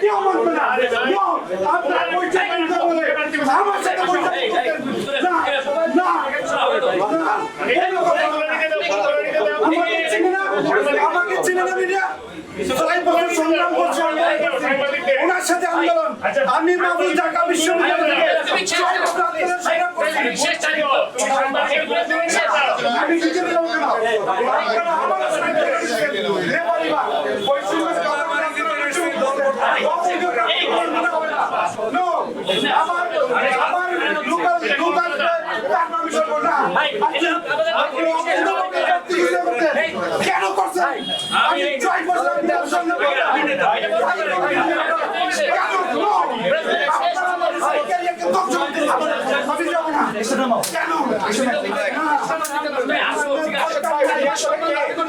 কেউ মানবে না আমার সাথে আমি মাহবুব ঢাকা বিশ্ববিদ্যালয়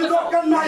দরকার নাই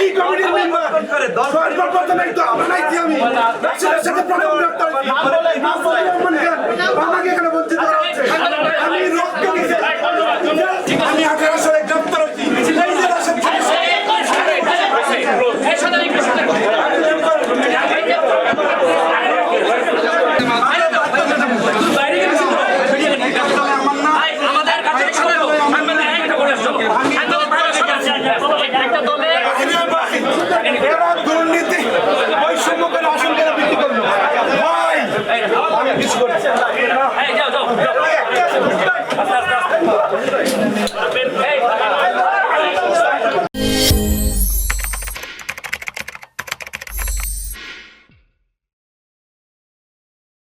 স্থায়ী কমিটির মেম্বার সর্বপ্রথমে তো আমরা নাই আমি সাথে প্রথম আমাকে এখানে